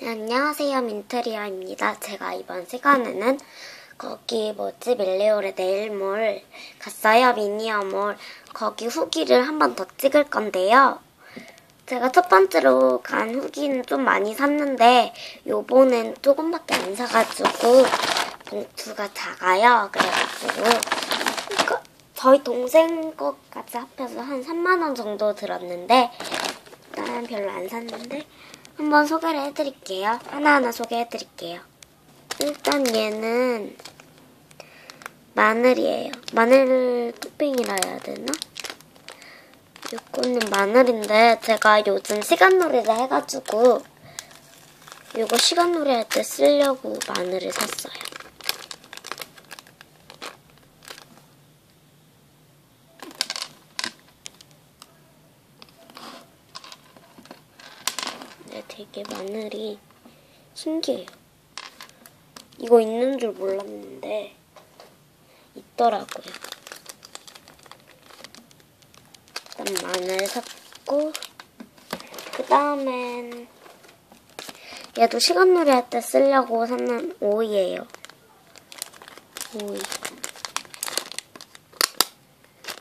네, 안녕하세요. 민트리아입니다. 제가 이번 시간에는 거기 뭐지 밀리오레 네일몰 갔어요. 미니어몰. 거기 후기를 한 번 더 찍을 건데요. 제가 첫 번째로 간 후기는 좀 많이 샀는데 요번엔 조금밖에 안 사가지고 봉투가 작아요. 그래가지고 저희 동생 것까지 합해서 한 3만 원 정도 들었는데 일단 별로 안 샀는데 한번 소개를 해드릴게요. 하나하나 소개해드릴게요. 일단 얘는 마늘이에요. 마늘 토핑이라 해야 되나? 이거는 마늘인데 제가 요즘 시간놀이를 해가지고 이거 시간놀이 할 때 쓰려고 마늘을 샀어요. 네, 되게 마늘이 신기해요. 이거 있는 줄 몰랐는데 있더라고요. 일단 마늘 샀고 그 다음엔 얘도 시간놀이 할 때 쓰려고 샀는 오이예요. 오이.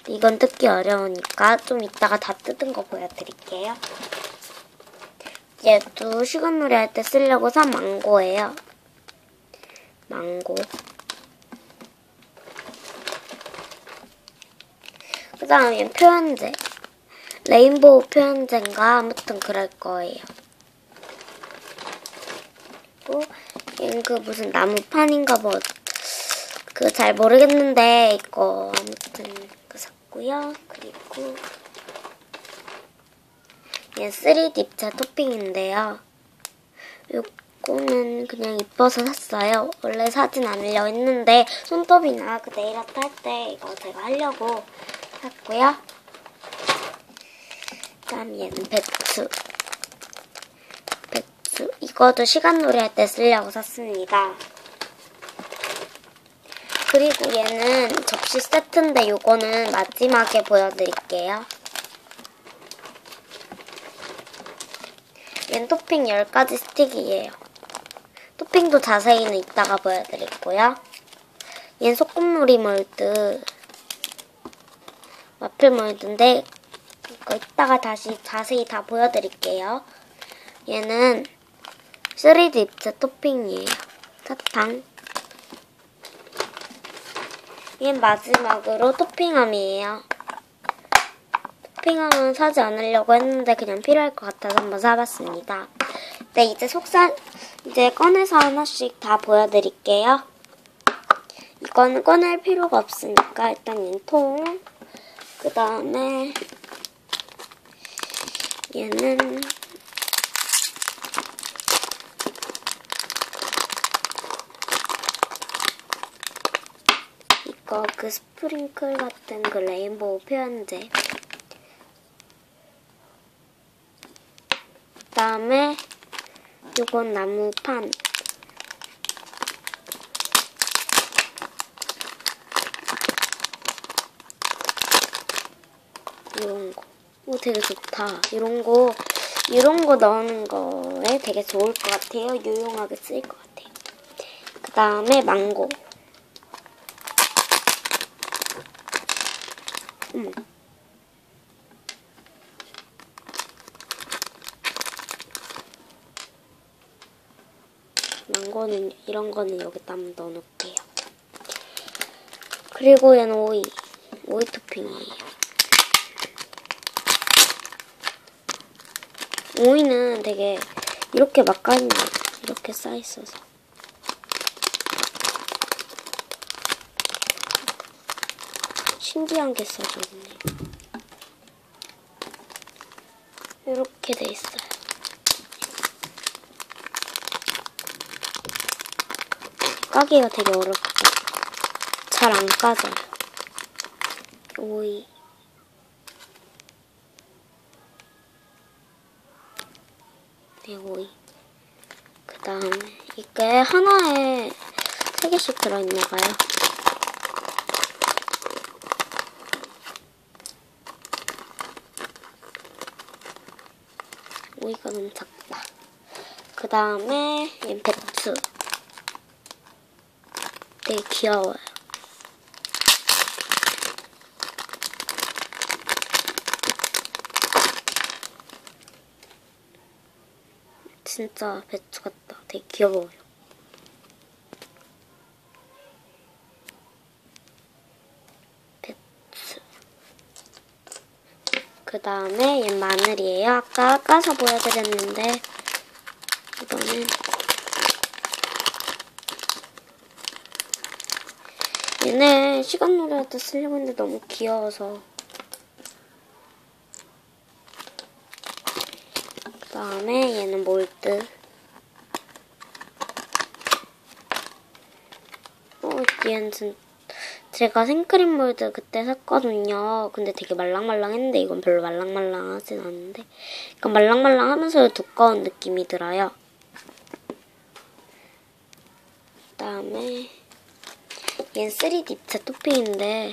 이건 뜯기 어려우니까 좀 이따가 다 뜯은 거 보여드릴게요. 얘도 시간놀이 할 때 쓰려고 산 망고예요. 망고. 그 다음 얘 표현제. 레인보우 표현제인가 아무튼 그럴 거예요. 또 얘는 그 무슨 나무판인가 뭐 그 잘 모르겠는데 이거 아무튼 그 샀고요. 그리고 얘 3D 입체 토핑인데요. 요거는 그냥 이뻐서 샀어요. 원래 사진 않으려 했는데 손톱이나 그 네일아트 할 때 이거 제가 하려고 샀고요. 그 다음 얘는 배추. 배추. 이거도 시간놀이 할 때 쓰려고 샀습니다. 그리고 얘는 접시 세트인데 요거는 마지막에 보여드릴게요. 얘는 토핑 10가지 스틱이에요. 토핑도 자세히는 이따가 보여드리고요. 얘는 소꿉놀이 몰드 와플 몰드인데 이거 이따가 다시 자세히 다 보여드릴게요. 얘는 3D 입체 토핑이에요. 사탕. 얘는 마지막으로 토핑함이에요. 토핑함은 사지 않으려고 했는데 그냥 필요할 것 같아서 한번 사봤습니다. 네, 이제 속살, 이제 꺼내서 하나씩 다 보여드릴게요. 이거는 꺼낼 필요가 없으니까 일단 얘는 통, 그 다음에 얘는 이거 그 스프링클 같은 그 레인보우 표현제 다음에 요건 나무판 이런 거. 오, 되게 좋다. 이런 거, 이런 거 넣는 거에 되게 좋을 것 같아요. 유용하게 쓰일 것 같아요. 그 다음에 망고. 음. 망고는 이런 거는 여기다 한번 넣어놓을게요. 그리고 얘는 오이. 오이 토핑이에요. 오이는 되게 이렇게 막간이 이렇게 쌓여있어서 신기한 게 써졌네. 이렇게 돼 있어요. 까기가 되게 어렵죠. 잘 안 까져요. 오이. 네, 오이. 그 다음에 이게 하나에 세 개씩 들어있나봐요. 오이가 너무 작다. 그 다음에 얘 배추. 되게 귀여워요. 진짜 배추 같다. 되게 귀여워요. 배추. 그 다음에 얘 마늘이에요. 아까 까서 보여드렸는데 이거는 얘네 시간 때 쓰려고 했는데 너무 귀여워서 그 다음에 얘는 몰드 어, 얘는 진 제가 생크림 몰드 그때 샀거든요. 근데 되게 말랑말랑했는데 이건 별로 말랑말랑하진 않은데 약간 말랑말랑하면서 두꺼운 느낌이 들어요. 그다음에 얘는 3D 입체 토핑인데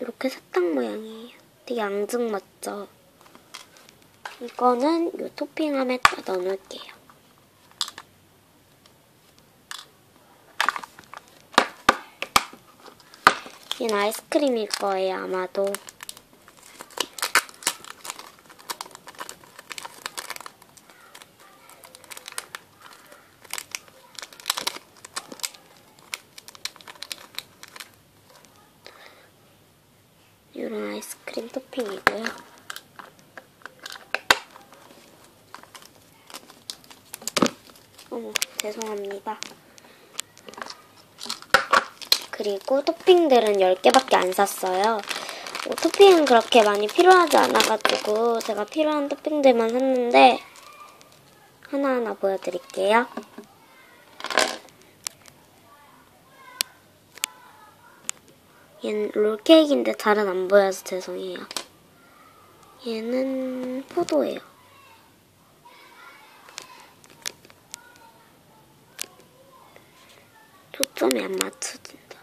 이렇게 사탕 모양이에요. 되게 앙증 맞죠? 이거는 이 토핑함에 딱 넣어놓을게요. 얘는 아이스크림일 거예요, 아마도. 이런 아이스크림 토핑이고요. 어머, 죄송합니다. 그리고 토핑들은 10개밖에 안 샀어요. 뭐, 토핑은 그렇게 많이 필요하지 않아가지고 제가 필요한 토핑들만 샀는데 하나하나 보여드릴게요. 얘는 롤케이크인데 잘은 안 보여서 죄송해요. 얘는 포도예요. 초점이 안 맞춰진다.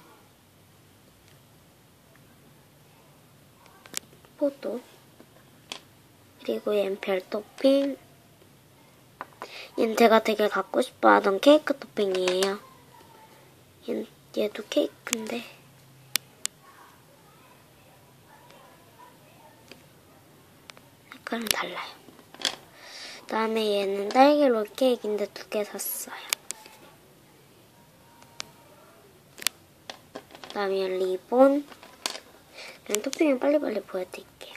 포도. 그리고 얘는 별 토핑. 얘는 제가 되게 갖고 싶어 하던 케이크 토핑이에요. 얘, 얘도 케이크인데. 색깔은 달라요. 그다음에 얘는 딸기 롤케이크인데 두 개 샀어요. 그다음에 리본. 그냥 토핑을 빨리빨리 보여드릴게요.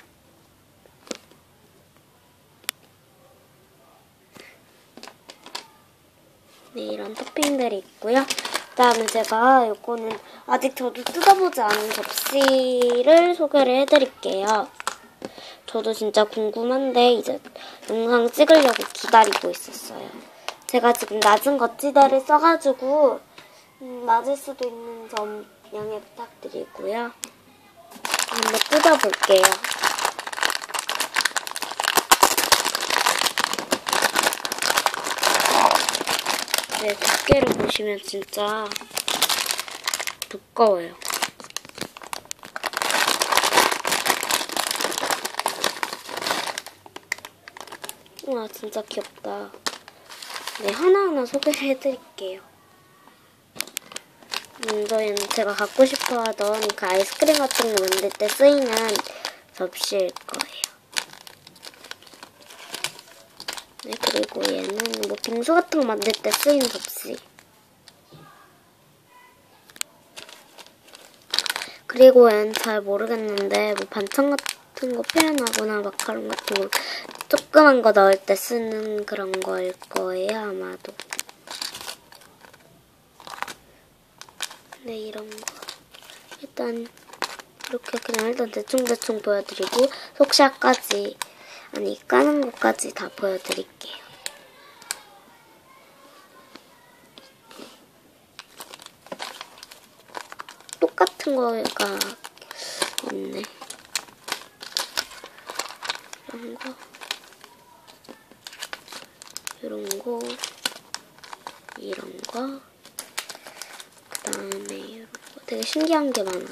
네, 이런 토핑들이 있고요. 그다음에 제가 요거는 아직 저도 뜯어보지 않은 접시를 소개를 해드릴게요. 저도 진짜 궁금한데 이제 영상 찍으려고 기다리고 있었어요. 제가 지금 낮은 거치대를 써가지고 음, 맞을 수도 있는 점 양해 부탁드리고요. 한번 뜯어볼게요. 네, 두께를 보시면 진짜 두꺼워요. 우 와, 진짜 귀엽다. 네, 하나하나 소개를 해드릴게요. 먼저 얘는 제가 갖고 싶어 하던 그 아이스크림 같은 거 만들 때 쓰이는 접시일 거예요. 네, 그리고 얘는 뭐 빙수 같은 거 만들 때 쓰이는 접시. 그리고 얘는 잘 모르겠는데 뭐 반찬 같은 거 표현하거나 마카롱 같은 거 조그만 거 넣을 때 쓰는 그런 거일 거예요, 아마도. 네, 이런 거. 일단 이렇게 그냥 일단 대충대충 보여드리고 속샷까지 아니 까는 것까지 다 보여드릴게요. 똑같은 거가 있네. 이런 거. 이런 거. 이런 거. 그 다음에 이런 거. 되게 신기한 게 많아요.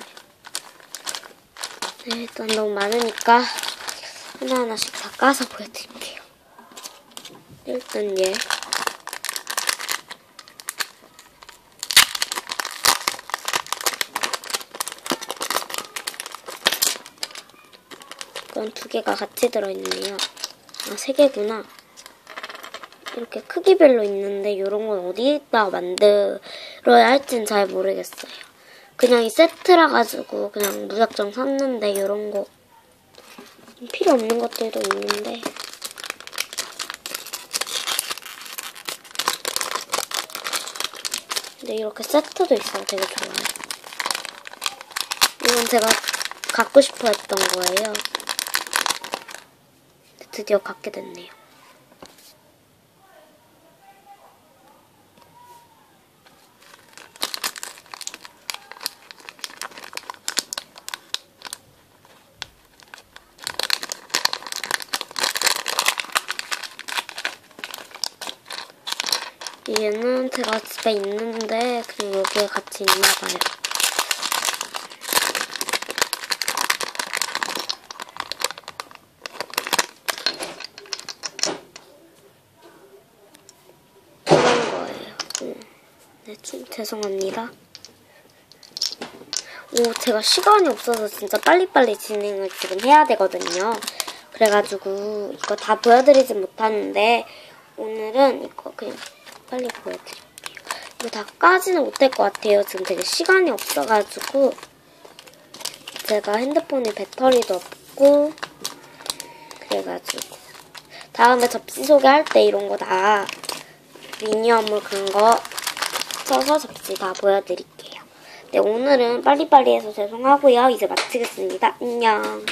네, 일단 너무 많으니까 하나하나씩 다 까서 보여드릴게요. 일단 얘. 이건 두 개가 같이 들어있네요. 아, 세 개구나. 이렇게 크기별로 있는데 이런 건 어디다 만들어야 할진 잘 모르겠어요. 그냥 이 세트라 가지고 그냥 무작정 샀는데 이런 거 필요 없는 것들도 있는데 근데 이렇게 세트도 있어요. 되게 좋아요. 이건 제가 갖고 싶어 했던 거예요. 드디어 갖게 됐네요. 얘는 제가 집에 있는데 그냥 여기에 같이 있나 봐요. 그런 거예요. 음. 네, 좀 죄송합니다. 오, 제가 시간이 없어서 진짜 빨리빨리 진행을 지금 해야 되거든요. 그래가지고 이거 다 보여드리진 못하는데 오늘은 이거 그냥 보여드릴게요. 이거 다 까지는 못할 것 같아요. 지금 되게 시간이 없어가지고 제가 핸드폰에 배터리도 없고 그래가지고 다음에 접시 소개할 때 이런 거 다 미니어물 그런 거 써서 접시 다 보여드릴게요. 네, 오늘은 빨리빨리 해서 죄송하고요. 이제 마치겠습니다. 안녕.